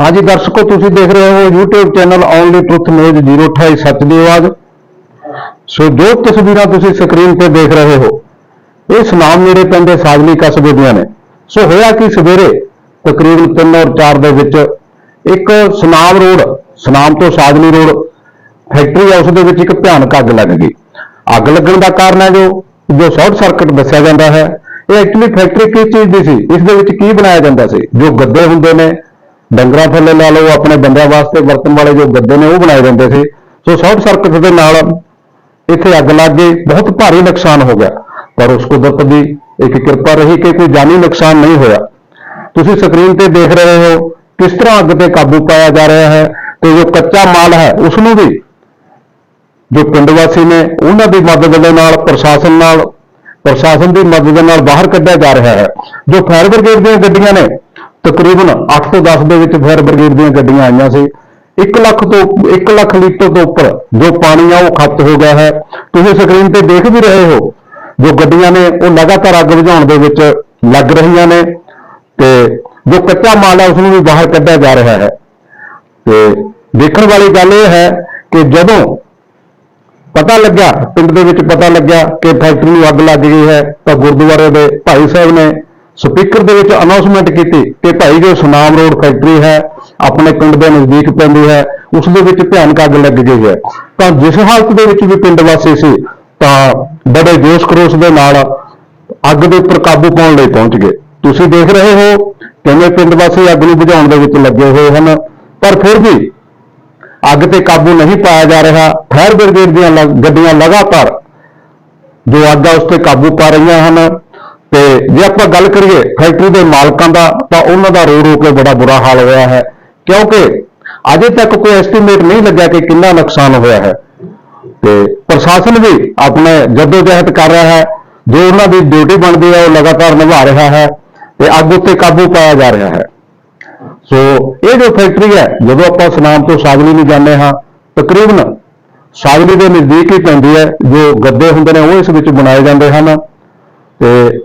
ਹਾਂਜੀ ਦਰਸ਼ਕੋ, ਤੁਸੀਂ ਦੇਖ ਰਹੇ ਹੋ YouTube channel only truth news 028 ਸੱਚ ਦੀ ਆਵਾਜ਼। ਸੋ ਜੋ ਤਸਵੀਰਾਂ ਤੁਸੀਂ ਸਕਰੀਨ ਤੇ ਦੇਖ ਰਹੇ ਹੋ, ਇਹ ਸੁਨਾਮ ਨੇੜੇ ਪੈਂਦੇ ਸਾਜਲੀ ਕਸਬੇ ਦੀਆਂ ਨੇ। ਸੋ ਹੋਇਆ ਕਿ ਸਵੇਰੇ ਤਕਰੀਬਨ 3 ਔਰ 4 ਦੇ ਵਿੱਚ ਇੱਕ ਸੁਨਾਮ ਰੋਡ, ਸੁਨਾਮ ਤੋਂ ਸਾਜਲੀ ਰੋਡ, ਫੈਕਟਰੀ ਹਾਊਸ ਦੇ ਵਿੱਚ ਇੱਕ ਭਿਆਨਕ ਅੱਗ ਲੱਗ ਗਈ। ਅੱਗ ਲੱਗਣ ਦਾ ਕਾਰਨ ਹੈ ਜੋ ਜੋ ਸ਼ਾਰਟ ਸਰਕਟ ਦੱਸਿਆ ਜਾਂਦਾ ਹੈ। ਇਹ ਐਕਚੁਅਲੀ ਫੈਕਟਰੀ ਕਿਸ ਚੀਜ਼ ਦੀ ਸੀ? ਇਸ ਦੇ ਵਿੱਚ ਕੀ ਬਣਾਇਆ ਜਾਂਦਾ ਸੀ? ਜੋ ਗੱਦੇ ਹੁੰਦੇ ਨੇ ਡੰਗਰਾਂ ਥੱਲੇ ਲਾ ਲਓ, ਆਪਣੇ ਬੰਦਿਆਂ ਵਾਸਤੇ ਵਰਤਣ ਵਾਲੇ ਜੋ ਗੱਦੇ ਨੇ ਉਹ ਬਣਾਏ ਜਾਂਦੇ ਸੀ। ਸੋ ਸ਼ਾਰਟ ਸਰਕਟ ਦੇ ਨਾਲ ਇੱਥੇ ਅੱਗ ਲੱਗ ਗਈ, ਬਹੁਤ ਭਾਰੀ ਨੁਕਸਾਨ ਹੋ ਗਿਆ। ਪਰ ਉਸ ਕੁਦਰਤ ਦੀ ਇੱਕ ਕਿਰਪਾ ਰਹੀ ਕਿ ਕੋਈ ਜਾਨੀ ਨੁਕਸਾਨ ਨਹੀਂ ਹੋਇਆ। ਤੁਸੀਂ ਸਕਰੀਨ ਤੇ ਦੇਖ ਰਹੇ ਹੋ ਕਿਸ ਤਰ੍ਹਾਂ ਅੱਗ ਤੇ ਕਾਬੂ ਪਾਇਆ ਜਾ ਰਿਹਾ ਹੈ ਤੇ ਜੋ ਕੱਚਾ ਮਾਲ ਹੈ ਉਸ ਨੂੰ ਵੀ। ਜੋ ਪਿੰਡ ਵਾਸੀ ਨੇ, ਉਹਨਾਂ ਦੀ ਮਦਦ ਦੇ ਨਾਲ, ਪ੍ਰਸ਼ਾਸਨ ਨਾਲ, ਪ੍ਰਸ਼ਾਸਨ ਦੀ ਮਦਦ ਦੇ ਨਾਲ ਬਾਹਰ ਕੱਢਿਆ ਜਾ ਰਿਹਾ ਹੈ। ਜੋ ਫਾਇਰ ਬ੍ਰਿਗੇਡ ਦੀਆਂ ਗੱਡੀਆਂ ਨੇ ਤਕਰੀਬਨ 8 ਤੋਂ 10 ਦੇ ਵਿੱਚ ਫਾਇਰ ਬ੍ਰਿਗੇਡ ਦੀਆਂ ਗੱਡੀਆਂ ਆਈਆਂ ਸੀ। 1 ਲੱਖ ਤੋਂ 1 ਲੱਖ ਲੀਟਰ ਤੋਂ ਉੱਪਰ ਜੋ ਪਾਣੀ ਆ, ਉਹ ਖਪਤ ਹੋ ਗਿਆ ਹੈ। ਤੁਸੀਂ ਸਕਰੀਨ ਤੇ ਦੇਖ ਵੀ ਰਹੇ ਹੋ, ਜੋ ਗੱਡੀਆਂ ਨੇ, ਉਹ ਲਗਾਤਾਰ ਅੱਗ ਬੁਝਾਉਣ ਦੇ ਵਿੱਚ ਲੱਗ ਰਹੀਆਂ ਨੇ ਤੇ ਜੋ ਕੱਚਾ ਮਾਲ ਹੈ ਉਸ ਨੂੰ ਵੀ ਬਾਹਰ ਕੱਢਿਆ ਜਾ ਰਿਹਾ ਹੈ। ਤੇ ਦੇਖਣ ਵਾਲੀ ਗੱਲ ਇਹ ਹੈ ਕਿ ਜਦੋਂ ਪਤਾ ਲੱਗਿਆ, ਪਿੰਡ ਦੇ ਵਿੱਚ ਪਤਾ ਲੱਗਿਆ ਕਿ ਫੈਕਟਰੀ ਨੂੰ ਅੱਗ ਲੱਗ ਗਈ ਹੈ, ਤਾਂ ਗੁਰਦੁਆਰੇ ਦੇ ਭਾਈ ਸਾਹਿਬ ਨੇ ਸਪੀਕਰ ਦੇ ਵਿੱਚ ਅਨਾਉਂਸਮੈਂਟ ਕੀਤੀ ਕਿ ਭਾਈ ਜੋ ਸੁਨਾਮ ਰੋਡ ਫੈਕਟਰੀ ਹੈ, ਆਪਣੇ ਪਿੰਡ ਦੇ ਨਜ਼ਦੀਕ ਪੈਂਦੀ ਹੈ, ਉਸ ਦੇ ਵਿੱਚ ਭਿਆਨਕ ਅੱਗ ਲੱਗ ਗਈ ਹੈ। ਤਾਂ ਜਿਸ ਹਾਲਤ ਦੇ ਵਿੱਚ ਵੀ ਪਿੰਡ ਵਾਸੀ ਸੀ, ਤਾਂ ਬੜੇ ਜੋਸ਼ ਖਰੋਸ਼ ਦੇ ਨਾਲ ਅੱਗ ਦੇ ਉੱਪਰ ਕਾਬੂ ਪਾਉਣ ਲਈ ਪਹੁੰਚ ਗਏ। ਤੁਸੀਂ ਦੇਖ ਰਹੇ ਹੋ ਕਿਵੇਂ ਪਿੰਡ ਵਾਸੀ ਅੱਗ ਨੂੰ ਬੁਝਾਉਣ ਦੇ ਵਿੱਚ ਲੱਗੇ ਹੋਏ ਹਨ। ਪਰ ਫਿਰ ਵੀ ਅੱਗ ਤੇ ਕਾਬੂ ਨਹੀਂ ਪਾਇਆ ਜਾ ਰਿਹਾ। ਫਾਇਰ ਬ੍ਰਿਗੇਡ ਦੀਆਂ ਲ- ਗੱਡੀਆਂ ਲਗਾਤਾਰ ਜੋ ਅੱਗ ਆ, ਉਸ ਤੇ ਕਾਬੂ ਪਾ ਰਹੀਆਂ ਹਨ। ਤੇ ਜੇ ਆਪਾਂ ਗੱਲ ਕਰੀਏ ਫੈਕਟਰੀ ਦੇ ਮਾਲਕਾਂ ਦਾ, ਤਾਂ ਉਹਨਾਂ ਦਾ ਰੋ ਰੋ ਕੇ ਬੜਾ ਬੁਰਾ ਹਾਲ ਹੋਇਆ ਹੈ। ਕਿਉਂਕਿ ਅਜੇ ਤੱਕ ਕੋਈ ਐਸਟੀਮੇਟ ਨਹੀਂ ਲੱਗਿਆ ਕਿ ਕਿੰਨਾ ਨੁਕਸਾਨ ਹੋਇਆ ਹੈ। ਤੇ ਪ੍ਰਸ਼ਾਸਨ ਵੀ ਆਪਣੇ ਜਦੋਜਹਿਦ ਕਰ ਰਿਹਾ ਹੈ। ਜੋ ਉਹਨਾਂ ਦੀ ਡਿਊਟੀ ਬਣਦੀ ਹੈ, ਉਹ ਲਗਾਤਾਰ ਨਿਭਾ ਰਿਹਾ ਹੈ ਤੇ ਅੱਗ ਉੱਤੇ ਕਾਬੂ ਪਾਇਆ ਜਾ ਰਿਹਾ ਹੈ। ਸੋ ਇਹ ਜੋ ਫੈਕਟਰੀ ਹੈ, ਜਦੋਂ ਆਪਾਂ ਸੁਨਾਮ ਤੋਂ ਸਾਗਲੀ ਨੂੰ ਜਾਂਦੇ ਹਾਂ, ਤਕਰੀਬਨ ਸਾਗਲੀ ਦੇ ਨਜ਼ਦੀਕ ਹੀ ਪੈਂਦੀ ਹੈ, ਜੋ ਗੱਦੇ ਹੁੰਦੇ ਨੇ, ਉਹ ਇਸ ਵਿੱਚ ਬਣਾਏ ਜਾਂਦੇ ਹਨ। ਤੇ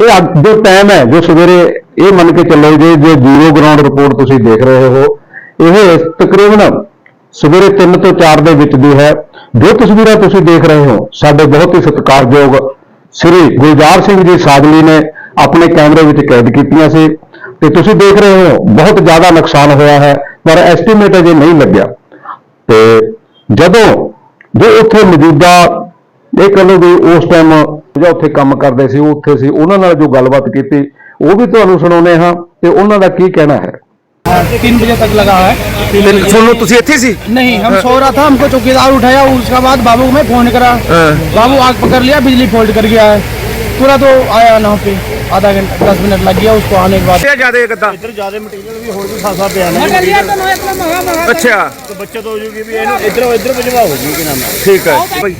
ਇਹ ਅੱਜ ਜੋ ਟਾਈਮ ਹੈ, ਜੋ ਸਵੇਰੇ ਇਹ ਮੰਨ ਕੇ ਚੱਲੋ ਜੇ ਜੋ ਜ਼ੀਰੋ ਗਰਾਊਂਡ ਰਿਪੋਰਟ ਤੁਸੀਂ ਦੇਖ ਰਹੇ ਹੋ, ਇਹ ਤਕਰੀਬਨ ਸਵੇਰੇ 3 ਤੋਂ 4 ਦੇ ਵਿੱਚ ਦੀ ਹੈ। ਜੋ ਤਸਵੀਰਾਂ ਤੁਸੀਂ ਦੇਖ ਰਹੇ ਹੋ, ਸਾਡੇ ਬਹੁਤ ਹੀ ਸਤਿਕਾਰਯੋਗ ਸ੍ਰੀ ਗੁਲਜ਼ਾਰ ਸਿੰਘ ਜੀ ਸਾਗਲੀ ਨੇ ਆਪਣੇ ਕੈਮਰੇ ਵਿੱਚ ਕੈਦ ਕੀਤੀਆਂ ਸੀ ਤੇ ਤੁਸੀਂ ਦੇਖ ਰਹੇ ਹੋ, ਬਹੁਤ ਜ਼ਿਆਦਾ ਨੁਕਸਾਨ ਹੋਇਆ ਹੈ, ਪਰ ਐਸਟੀਮੇਟ ਅਜੇ ਨਹੀਂ ਲੱਗਿਆ। ਤੇ ਜਦੋਂ ਜੋ ਉੱਥੇ ਮੌਜੂਦਾ, ਇਹ ਕਹਿੰਦੇ ਵੀ ਉਸ ਟਾਈਮ ਜਿਹੜਾ ਉੱਥੇ ਕੰਮ ਕਰਦੇ ਸੀ ਉਹ ਉੱਥੇ ਸੀ ਉਹਨਾਂ ਨਾਲ ਜੋ ਗੱਲਬਾਤ ਕੀਤੀ ਉਹ ਵੀ ਤੁਹਾਨੂੰ ਸੁਣਾਉਂਦੇ ਹਾਂ ਤੇ ਉਹਨਾਂ ਦਾ ਕੀ ਕਹਿਣਾ ਹੈ तीन बजे तक लगा है ਤੇ ਤੁਹਾਨੂੰ ਤੁਸੀਂ ਇੱਥੇ ਸੀ नहीं हम सो रहा था हमको चौकीदार उठाया उसके बाद बाबू को मैं फोन करा बाबू आग पकड़ लिया बिजली फोल्ड कर गया है पूरा तो आया ना पे आधा घंटा दस मिनट लग गया उसको आने के बाद ਇਹ ਜਿਆਦਾ ਗੱਦਾ ਇੱਧਰ ਜਿਆਦਾ ਮਟੀਰੀਅਲ ਵੀ ਹੋਰ ਵੀ ਖਾਸਾ ਪਿਆ ਨਾ ਅੱਛਾ ਤੇ ਬੱਚਤ ਹੋ ਜੂਗੀ ਵੀ ਇਹਨੂੰ ਇੱਧਰੋਂ ਇੱਧਰ ਭਜਵਾ ਹੋ ਜੂਗੀ ਨਾ ਠੀਕ ਹੈ ਭਾਈ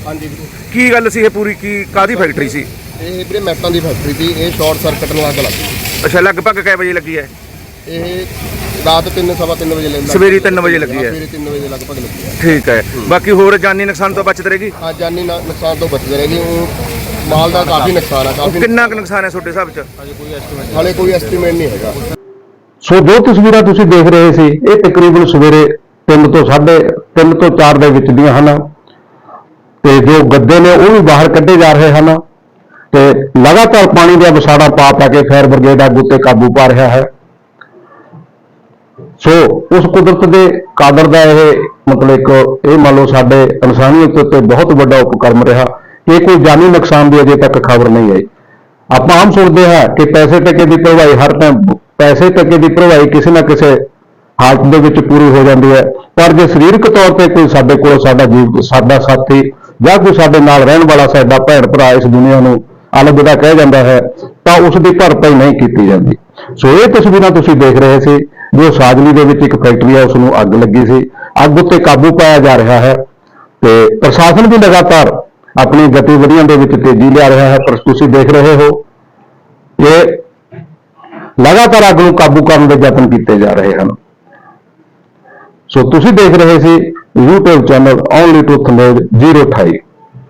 ਕੀ ਗੱਲ ਸੀ ਇਹ ਪੂਰੀ? ਕੀ ਕਾਦੀ ਫੈਕਟਰੀ ਸੀ? ਇਹ ਵੀਰੇ ਮੈਟਾਂ ਦੀ ਫੈਕਟਰੀ ਸੀ। ਇਹ ਸ਼ਾਰਟ ਸਰਕਟ ਨਾਲ ਅੱਗ ਲੱਗ ਗਈ। ਅੱਛਾ ਲਗਭਗ ਕਿੰਨੇ ਵਜੇ ਲੱਗੀ ਹੈ? ਇਹ ਰਾਤ 3 ਸਵਾ 3 ਵਜੇ ਲੱਗੀ। ਸਵੇਰੇ ਤਿੰਨ ਵਜੇ ਲੱਗੀ ਹੈ। ਸਵੇਰੇ 3 ਵਜੇ ਲਗਭਗ ਲੱਗੀ ਹੈ। ਠੀਕ ਹੈ। ਬਾਕੀ ਹੋਰ ਜਾਨੀ ਨੁਕਸਾਨ ਤੋਂ ਬਚਤ ਰਹੇਗੀ? ਆ ਜਾਨੀ ਨੁਕਸਾਨ ਤੋਂ ਬਚਦੇ ਰਹੇਗੀ। ਉਹ ਮਾਲ ਦਾ ਕਾਫੀ ਨੁਕਸਾਨ ਆ ਕਾਫੀ ਕਿੰਨਾ ਕੁ ਨੁਕਸਾਨ ਹੈ ਤੁਹਾਡੇ ਹਿਸਾਬ ਚ? ਹਾਲੇ ਕੋਈ ਐਸਟੀਮੇਟ ਨਹੀਂ। ਹੈਗਾ। ਸੋ ਜੋ ਤਸਵੀਰਾਂ ਤੁਸੀਂ ਦੇਖ ਰਹੇ ਸੀ ਇਹ ਤਕਰੀਬਨ ਸਵੇਰੇ 3 ਤੋਂ 3:30 ਤੋਂ 4 ਦੇ ਵਿੱਚ ਦੀਆਂ ਹਨ। ਤੇ ਜੋ ਗੱਦੇ ਨੇ ਉਹ ਵੀ ਬਾਹਰ ਕੱਢੇ ਜਾ ਰਹੇ ਹਨ ਤੇ ਲਗਾਤਾਰ ਪਾਣੀ ਦਾ ਵਿਸਾੜਾ ਪਾ ਪਾ ਕੇ ਫਾਇਰ ਬ੍ਰਿਗੇਡ ਅੱਗ ਉੱਤੇ ਕਾਬੂ ਪਾ ਰਿਹਾ ਹੈ। ਸੋ ਉਸ ਕੁਦਰਤ ਦੇ ਕਾਦਰ ਦਾ ਇਹ ਮਤਲਬ ਇੱਕ ਇਹ ਮੰਨ ਲਓ ਸਾਡੇ ਇਨਸਾਨੀਅਤ ਉੱਤੇ ਬਹੁਤ ਵੱਡਾ ਉਪਕਰਮ ਰਿਹਾ। ਇਹ ਕੋਈ ਜਾਨੀ ਨੁਕਸਾਨ ਦੀ ਅਜੇ ਤੱਕ ਖਬਰ ਨਹੀਂ ਆਈ। ਆਪਾਂ ਆਮ ਸੁਣਦੇ ਹਾਂ ਕਿ ਪੈਸੇ ਟਕੇ ਦੀ ਭਰਵਾਈ ਹਰ ਟਾਈਮ ਪੈਸੇ ਟਕੇ ਦੀ ਭਰਵਾਈ ਕਿਸੇ ਨਾ ਕਿਸੇ ਹਾਲਤ ਦੇ ਵਿੱਚ ਪੂਰੀ ਹੋ ਜਾਂਦੀ ਹੈ। ਪਰ ਜੇ ਸਰੀਰਕ ਤੌਰ ਤੇ ਕੋਈ ਸਾਡੇ ਕੋਲ ਸਾਡਾ ਜੀਵ ਸਾਡਾ ਸਾਥੀ ਜਾਂ ਕੋਈ ਸਾਡੇ ਨਾਲ ਰਹਿਣ ਵਾਲਾ ਸਾਡਾ ਭੈਣ ਭਰਾ ਇਸ ਦੁਨੀਆ ਨੂੰ ਅਲਵਿਦਾ ਕਹਿ ਜਾਂਦਾ ਹੈ, ਤਾਂ ਉਸ ਦੀ ਭਰਪਾਈ ਨਹੀਂ ਕੀਤੀ ਜਾਂਦੀ। ਸੋ ਇਹ ਤਸਵੀਰਾਂ ਤੁਸੀਂ ਦੇਖ ਰਹੇ ਸੀ, ਜੋ ਸਾਜਲੀ ਦੇ ਵਿੱਚ ਇੱਕ ਫੈਕਟਰੀ ਹੈ ਉਸ ਨੂੰ ਅੱਗ ਲੱਗੀ ਸੀ। ਅੱਗ ਉੱਤੇ ਕਾਬੂ ਪਾਇਆ ਜਾ ਰਿਹਾ ਹੈ ਤੇ ਪ੍ਰਸ਼ਾਸਨ ਵੀ ਲਗਾਤਾਰ ਆਪਣੀ ਗਤੀਵਿਧੀਆਂ ਦੇ ਵਿੱਚ ਤੇਜ਼ੀ ਲਿਆ ਰਿਹਾ ਹੈ, ਪਰ ਤੁਸੀਂ ਦੇਖ ਰਹੇ ਹੋ, ਇਹ ਲਗਾਤਾਰ ਅੱਗ ਨੂੰ ਕਾਬੂ ਕਰਨ ਦੇ ਯਤਨ ਕੀਤੇ ਜਾ ਰਹੇ ਹਨ। ਸੋ ਤੁਸੀਂ ਦੇਖ ਰਹੇ ਸੀ YouTube channel only truth news 028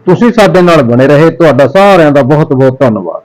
ਤੁਸੀਂ ਸਾਡੇ ਨਾਲ ਬਣੇ ਰਹੇ, ਤੁਹਾਡਾ ਸਾਰਿਆਂ ਦਾ ਬਹੁਤ ਬਹੁਤ ਧੰਨਵਾਦ।